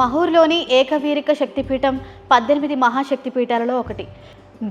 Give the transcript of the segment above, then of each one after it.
మహూర్లోని ఏకవీరిక శక్తిపీఠం పద్దెనిమిది మహాశక్తిపీఠాలలో ఒకటి.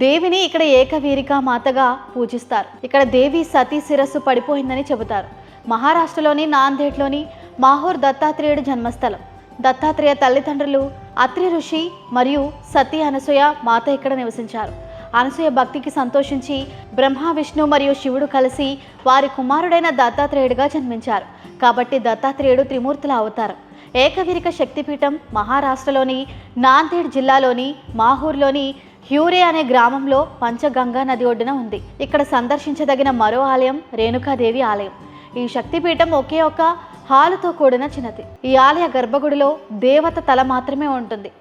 దేవిని ఇక్కడ ఏకవీరిక మాతగా పూజిస్తారు. ఇక్కడ దేవి సతీ శిరస్సు పడిపోయిందని చెబుతారు. మహారాష్ట్రలోని నాందేడ్లోని మాహూర్ దత్తాత్రేయుడు జన్మస్థలం. దత్తాత్రేయ తల్లిదండ్రులు అత్రి ఋషి మరియు సతీ అనసూయ మాత ఇక్కడ నివసించారు. అనసూయ భక్తికి సంతోషించి బ్రహ్మ విష్ణు మరియు శివుడు కలిసి వారి కుమారుడైన దత్తాత్రేయుడిగా జన్మించారు. కాబట్టి దత్తాత్రేయుడు త్రిమూర్తుల అవతారం. ఏకవీరిక శక్తిపీఠం మహారాష్ట్రలోని నాందేడ్ జిల్లాలోని మాహూర్లోని హ్యూరే అనే గ్రామంలో పంచగంగా నది ఒడ్డున ఉంది. ఇక్కడ సందర్శించదగిన మరో ఆలయం రేణుకాదేవి ఆలయం. ఈ శక్తిపీఠం ఒకే ఒక హాలుతో కూడిన చిన్నది. ఈ ఆలయ గర్భగుడిలో దేవత తల మాత్రమే ఉంటుంది.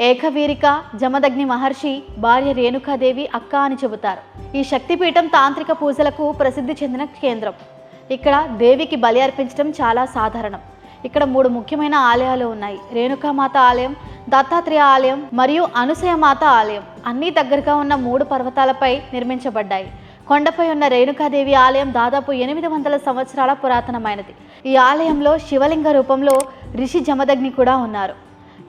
ఏకవీరిక జమదగ్ని మహర్షి భార్య రేణుకాదేవి అక్క అని చెబుతారు. ఈ శక్తిపీఠం తాంత్రిక పూజలకు ప్రసిద్ధి చెందిన కేంద్రం. ఇక్కడ దేవికి బలి అర్పించడం చాలా సాధారణం. ఇక్కడ మూడు ముఖ్యమైన ఆలయాలు ఉన్నాయి. రేణుకామాత ఆలయం దత్తాత్రేయ ఆలయం మరియు అనుసయమాత ఆలయం. అన్నీ దగ్గరగా ఉన్న మూడు పర్వతాలపై నిర్మించబడ్డాయి. కొండపై ఉన్న రేణుకాదేవి ఆలయం దాదాపు ఎనిమిది వందల సంవత్సరాల పురాతనమైనది. ఈ ఆలయంలో శివలింగ రూపంలో రిషి జమదగ్ని కూడా ఉన్నారు.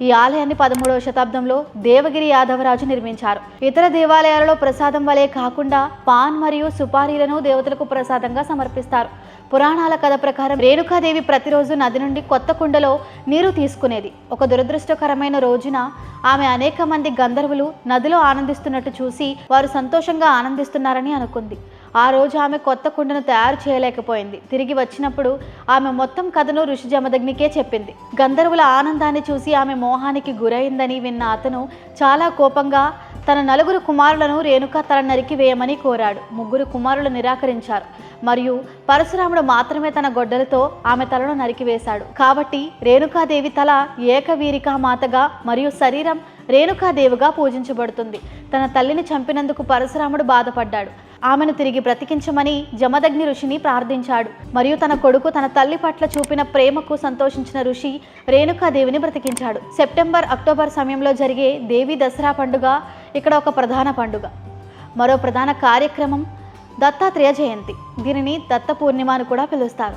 ఈ ఆలయాన్ని పదమూడవ శతాబ్దంలో దేవగిరి యాదవరాజు నిర్మించారు. ఇతర దేవాలయాలలో ప్రసాదం వలె కాకుండా పాన్ మరియు సుపారీలను దేవతలకు ప్రసాదంగా సమర్పిస్తారు. పురాణాల కథ ప్రకారం రేణుకాదేవి ప్రతిరోజు నది నుండి కొత్త కుండలో నీరు తీసుకునేది. ఒక దురదృష్టకరమైన రోజున ఆమె అనేక మంది గంధర్వులు నదిలో ఆనందిస్తున్నట్టు చూసి వారు సంతోషంగా ఆనందిస్తున్నారని అనుకుంది. ఆ రోజు ఆమె కొత్త కుండను తయారు చేయలేకపోయింది. తిరిగి వచ్చినప్పుడు ఆమె మొత్తం కథను ఋషి జమదగ్నికే చెప్పింది. గంధర్వుల ఆనందాన్ని చూసి ఆమె మోహానికి గురైందని విన్న అతను చాలా కోపంగా తన నలుగురు కుమారులను రేణుక తల నరికి వేయమని కోరాడు. ముగ్గురు కుమారులు నిరాకరించారు. మరియు పరశురాముడు మాత్రమే తన గొడ్డలతో ఆమె తలను నరికివేశాడు. కాబట్టి రేణుకాదేవి తల ఏకవీరికా మాతగా మరియు శరీరం రేణుకాదేవిగా పూజించబడుతుంది. తన తల్లిని చంపినందుకు పరశురాముడు బాధపడ్డాడు. ఆమెను తిరిగి బ్రతికించమని జమదగ్ని ఋషిని ప్రార్థించాడు. మరియు తన కొడుకు తన తల్లి పట్ల చూపిన ప్రేమకు సంతోషించిన ఋషి రేణుకాదేవిని బ్రతికించాడు. సెప్టెంబర్ అక్టోబర్ సమయంలో జరిగే దేవి దసరా పండుగ ఇక్కడ ఒక ప్రధాన పండుగ. మరో ప్రధాన కార్యక్రమం దత్తాత్రేయ జయంతి. దీనిని దత్త పూర్ణిమ అని కూడా పిలుస్తారు.